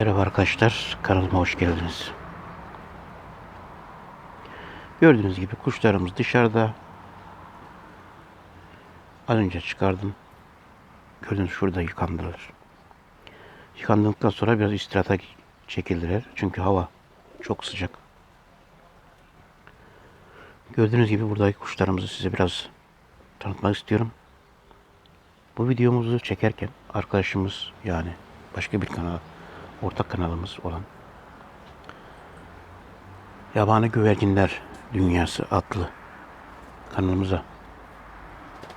Merhaba arkadaşlar, kanalıma hoş geldiniz. Gördüğünüz gibi kuşlarımız dışarıda. Az önce çıkardım. Gördüğünüz şurada yıkandılar. Yıkandıktan sonra biraz istirahata çekildiler. Çünkü hava çok sıcak. Gördüğünüz gibi buradaki kuşlarımızı size biraz tanıtmak istiyorum. Bu videomuzu çekerken arkadaşımız yani başka bir kanal ortak kanalımız olan Yabani Güvercinler Dünyası adlı kanalımıza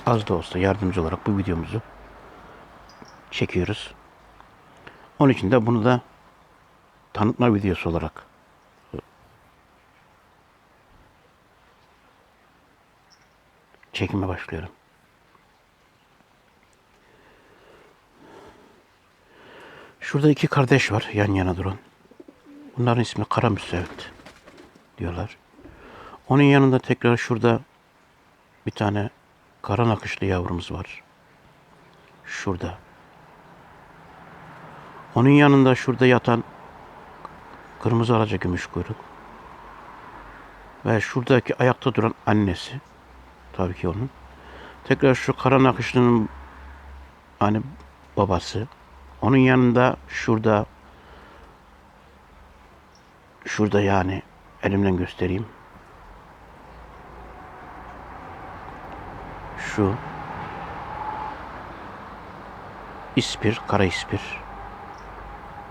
az da olsa yardımcı olarak bu videomuzu çekiyoruz. Onun için de bunu da tanıtma videosu olarak çekime başlıyorum. Şurada iki kardeş var yan yana duran. Bunların ismi Kara Müsevit diyorlar. Onun yanında tekrar şurada bir tane kara nakışlı yavrumuz var. Şurada. Onun yanında şurada yatan kırmızı alaca gümüş kuyruk. Ve şuradaki ayakta duran annesi. Tabii ki onun. Tekrar şu kara nakışlının hani babası. Onun yanında şurada şurada yani elimden göstereyim. Şu ispir, kara ispir.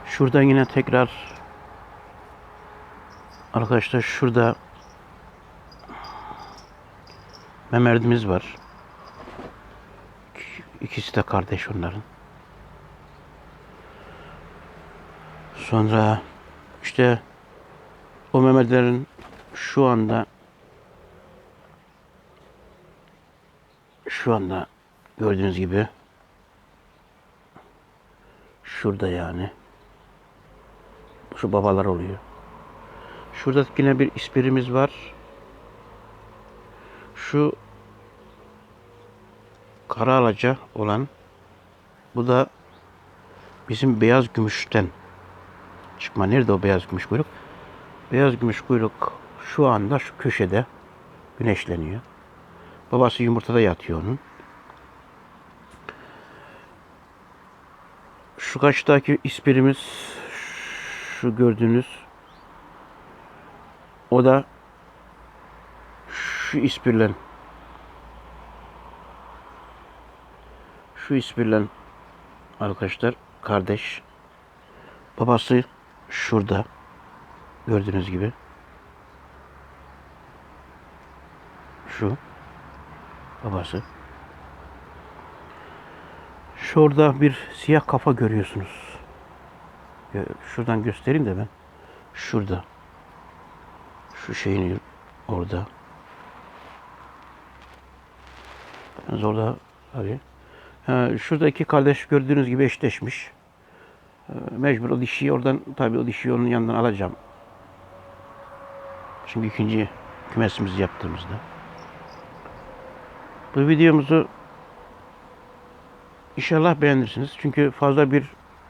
Şuradan yine tekrar arkadaşlar şurada memerdimiz var. İkisi de kardeş onların. Sonra işte o Mehmetlerin şu anda şu anda gördüğünüz gibi şurada yani şu babalar oluyor. Şurada yine bir ispirimiz var. Şu kara alaca olan bu da bizim beyaz gümüşten çıkma. Nerede o beyaz gümüş kuyruk? Beyaz gümüş kuyruk şu anda şu köşede güneşleniyor. Babası yumurtada yatıyor onun. Şu kaçtaki ispirimiz şu gördüğünüz o da şu ispirlen şu ispirlen arkadaşlar kardeş babası şurada gördüğünüz gibi. Şu babası. Şurada bir siyah kafa görüyorsunuz. Gö- şuradan göstereyim de ben. Şurada. Şu şeyin orada. Orada abi ha, şuradaki kardeş gördüğünüz gibi eşleşmiş mecbur o dişiyi oradan tabii o dişiyi onun yanından alacağım. Şimdi ikinci kümesimizi yaptığımızda. Bu videomuzu inşallah beğenirsiniz. Çünkü fazla bir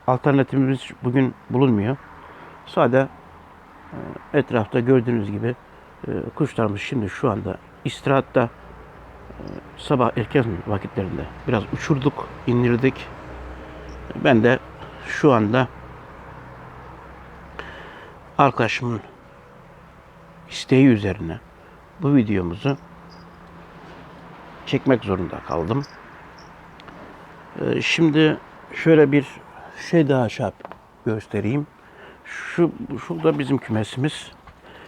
alternatifimiz bugün bulunmuyor. Sade e, etrafta gördüğünüz gibi e, kuşlarımız şimdi şu anda istirahatta e, sabah erken vakitlerinde biraz uçurduk, indirdik. Ben de şu anda arkadaşımın isteği üzerine bu videomuzu çekmek zorunda kaldım. Ee, Şimdi şöyle bir şey daha yap- göstereyim. Şu şurada bizim kümesimiz.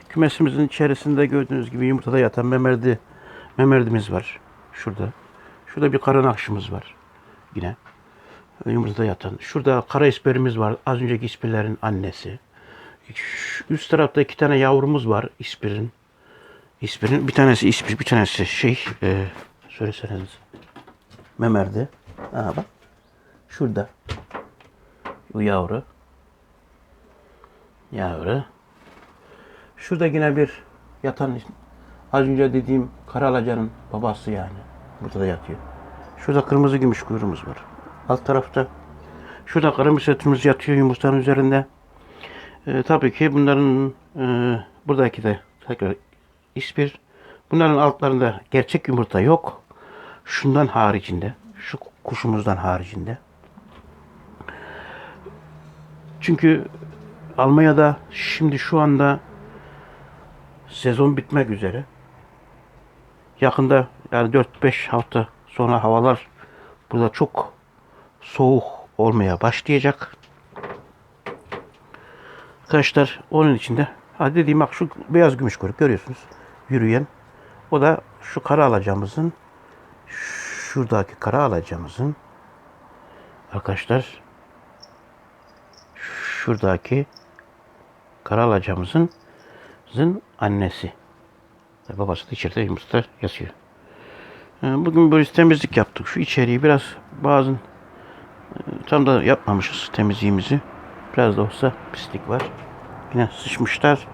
Kümesimizin içerisinde gördüğünüz gibi yumurtada yatan memerdi memerdimiz var. Şurada. Şurada bir kara nakşımız var. Yine yumurtada yatan. Şurada kara isperimiz var. Az önceki ispirlerin annesi. Şu Üst tarafta iki tane yavrumuz var ispirin. İspirin bir tanesi ispir, bir tanesi şey e, söyleseniz memerde. Ha bak. Şurada. Bu yavru. Yavru. Şurada yine bir yatan az önce dediğim karalacanın babası yani. Burada da yatıyor. Şurada kırmızı gümüş kuyruğumuz var. Alt tarafta şurada kırmızı etimiz yatıyor yumurtanın üzerinde. E, tabii ki bunların e, buradaki de tekrar ispir. Bunların altlarında gerçek yumurta yok. Şundan haricinde, şu kuşumuzdan haricinde. Çünkü Almanya'da şimdi şu anda sezon bitmek üzere. Yakında yani 4-5 hafta sonra havalar burada çok soğuk olmaya başlayacak. Arkadaşlar onun içinde ha dediğim bak şu beyaz gümüş kuyruk görüyorsunuz yürüyen. O da şu kara alacağımızın şuradaki kara alacağımızın arkadaşlar şuradaki kara alacağımızın zın annesi. Babası da içeride yumurta yatıyor. Ee, Bugün böyle temizlik yaptık. Şu içeriği biraz bazı tam da yapmamışız temizliğimizi. Biraz da olsa pislik var. Yine sıçmışlar.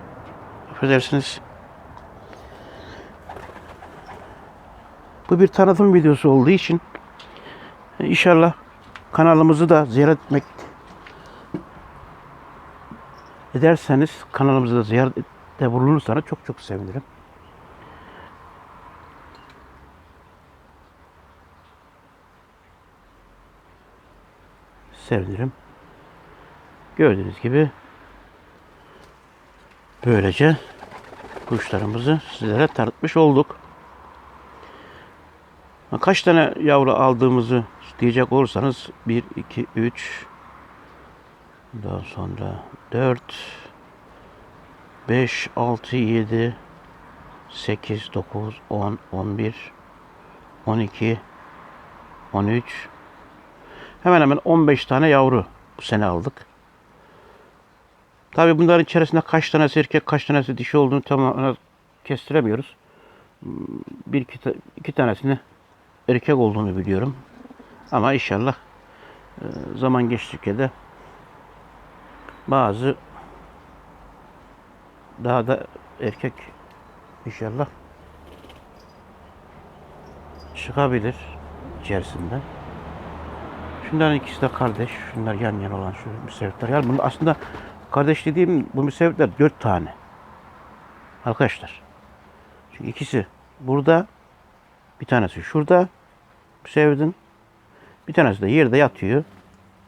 Affedersiniz. Bu bir tanıtım videosu olduğu için e, inşallah kanalımızı da ziyaret etmek ederseniz kanalımızı da ziyarette bulunursanız çok çok sevinirim. Sevinirim. Gördüğünüz gibi böylece kuşlarımızı sizlere tanıtmış olduk. Kaç tane yavru aldığımızı diyecek olursanız 1, 2, 3 daha sonra 4 5, 6, 7 8, 9, 10, 11 12 13 Hemen hemen 15 tane yavru bu sene aldık. Tabi bunların içerisinde kaç tanesi erkek kaç tanesi dişi olduğunu tamamen kestiremiyoruz. Bir iki, iki tanesini erkek olduğunu biliyorum. Ama inşallah e, zaman geçtikçe de bazı daha da erkek inşallah çıkabilir içerisinden. Şunların ikisi de kardeş. Şunlar yan yana olan şu müsevvetler. Yani bunu aslında kardeş dediğim bu müsevvetler dört tane. Arkadaşlar. Çünkü ikisi burada. Bir tanesi şurada. Müsevvetin. Bir tanesi de yerde yatıyor.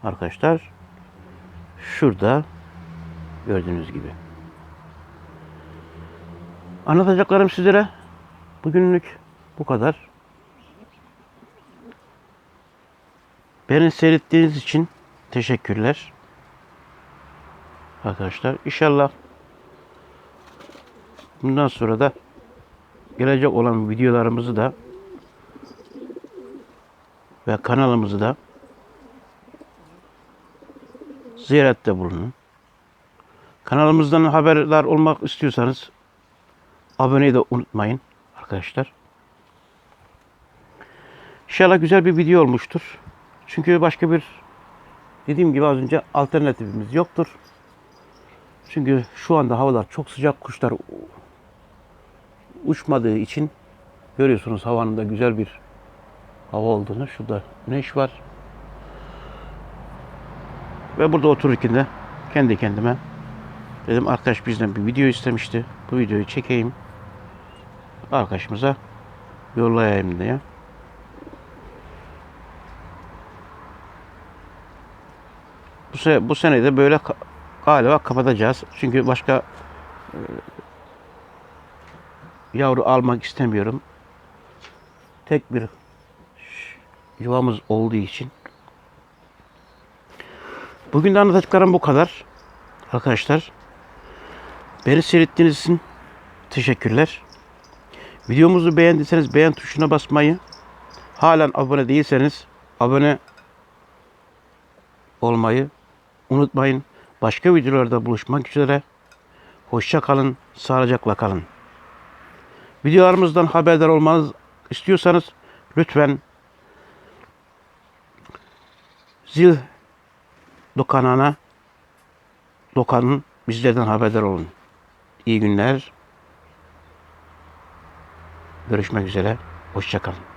Arkadaşlar. Şurada. Gördüğünüz gibi. Anlatacaklarım sizlere bugünlük bu kadar. Beni seyrettiğiniz için teşekkürler. Arkadaşlar inşallah bundan sonra da gelecek olan videolarımızı da ve kanalımızı da ziyarette bulunun. Kanalımızdan haberdar olmak istiyorsanız aboneyi de unutmayın arkadaşlar. İnşallah güzel bir video olmuştur. Çünkü başka bir dediğim gibi az önce alternatifimiz yoktur. Çünkü şu anda havalar çok sıcak kuşlar uçmadığı için görüyorsunuz havanın da güzel bir hava olduğunu. Şurada güneş var. Ve burada otururken de kendi kendime dedim arkadaş bizden bir video istemişti. Bu videoyu çekeyim. Arkadaşımıza yollayayım diye. Se bu sene de böyle galiba kapatacağız. Çünkü başka e, yavru almak istemiyorum. Tek bir yuvamız olduğu için. Bugün de anlatacaklarım bu kadar. Arkadaşlar. Beni seyrettiğiniz için teşekkürler. Videomuzu beğendiyseniz beğen tuşuna basmayı, halen abone değilseniz abone olmayı unutmayın. Başka videolarda buluşmak üzere. Hoşça kalın, sağlıcakla kalın. Videolarımızdan haberdar olmanız istiyorsanız lütfen zil dokanana dokanın bizlerden haberdar olun. İyi günler. Görüşmek üzere. Hoşça kalın.